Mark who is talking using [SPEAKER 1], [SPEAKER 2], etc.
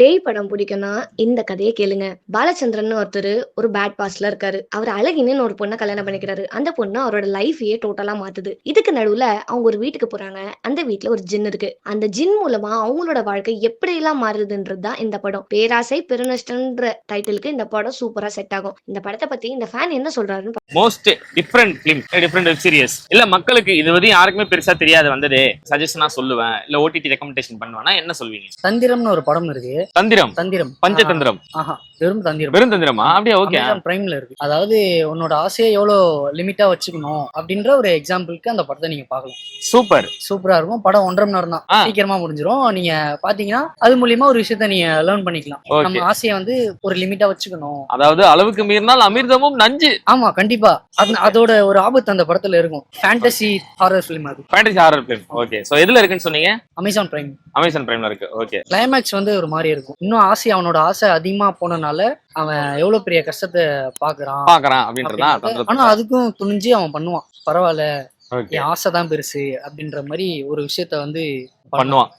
[SPEAKER 1] பேய் படம் பிடிக்கும்னா இந்த கதையை கேளுங்க. பாலச்சந்திரன் ஒருத்தர் ஒரு பேட் பாஸ்ல இருக்காரு. அவர் அழகின்னு ஒரு பொண்ணை கல்யாணம் பண்ணிக்கிறாரு. அந்த பொண்ணு அவரோட லைஃபையே டோட்டலா மாத்துது. இதுக்கு நடுவுல அவங்க ஒரு வீட்டுக்கு போறாங்க. அந்த வீட்ல ஒரு ஜின் இருக்கு. அந்த ஜின் மூலமா அவங்களோட வாழ்க்கை எப்படி எல்லாம் மாறுதுன்றது தான் இந்த படம். பேராசை பெருநஷ்டன்ற டைட்டிலுக்கு இந்த படம் சூப்பரா செட் ஆகும். இந்த படத்தை பத்தி இந்த ஃபேன் என்ன சொல்றாருன்னு
[SPEAKER 2] most different film different web series இல்ல மக்களுக்கு இது வரையும் யாருக்குமே பெருசா தெரியாது. வந்தது சஜஷனா சொல்லுவேன். இல்ல ஓடிடி ரெக்கமெண்டேஷன் பண்ணுவேன்னா என்ன சொல்வீங்க?
[SPEAKER 3] தந்திரம்னு ஒரு படம் இருக்கு.
[SPEAKER 2] தந்திரம்.
[SPEAKER 3] தந்திரம்.
[SPEAKER 2] பஞ்சதந்திரம்.
[SPEAKER 3] ஆஹா. வெறும் தந்திரம்.
[SPEAKER 2] வெறும் தந்திரமா? அப்படியே ஓகே.
[SPEAKER 3] பிரைம்ல இருக்கு. அதாவது உன்னோட ஆசையை எவ்வளோ லிமிட்டா வச்சுக்கணும் அப்படின்ற ஒரு எக்ஸாம்பிளுக்கு அந்த படத்தை நீங்க பார்க்கலாம்.
[SPEAKER 2] சூப்பர்.
[SPEAKER 3] சூப்பரா இருக்கும். படம் ஒன்றரை மணி நேரம் தான். சீக்கிரமா முடிஞ்சிரும். நீங்க பாத்தீங்கன்னா அது மூலியமா ஒரு விஷயத்த நீங்க லேர்ன் பண்ணிக்கலாம். நம்ம ஆசையை வந்து ஒரு லிமிட்டா வச்சுக்கணும்.
[SPEAKER 2] அதாவது அளவுக்கு மீறினால் அமிர்தமும் நஞ்சு.
[SPEAKER 3] ஆமா கண்டிப்பா. அது அதோட ஒரு ஆபத்து அந்த படத்துல இருக்கும். ஃபேண்டசி ஹாரர் ஃபிலிம் அது.
[SPEAKER 2] Fantasy horror film okay. So எதுல இருக்குன்னு சொன்னீங்க?
[SPEAKER 3] அமேசான் பிரைம்
[SPEAKER 2] அமேசான் பிரைம்ல இருக்கு. ஓகே.
[SPEAKER 3] கிளைமேக்ஸ் வந்து ஒரு மாதிரி இருக்கும். இன்னும் ஆசை அவனோட ஆசை அதிகமா போனனால அவன் எவ்வளவு பெரிய கஷ்டத்தை பாக்குறான்
[SPEAKER 2] பாக்குறான் அப்படின்றதா
[SPEAKER 3] அப்படின்றது. ஆனா அதுக்கும் துணிஞ்சு அவன் பண்ணுவான். பரவாயில்ல. என் ஆசை தான் பெருசு அப்படின்ற மாதிரி ஒரு விஷயத்த வந்து
[SPEAKER 2] பண்ணுவான்.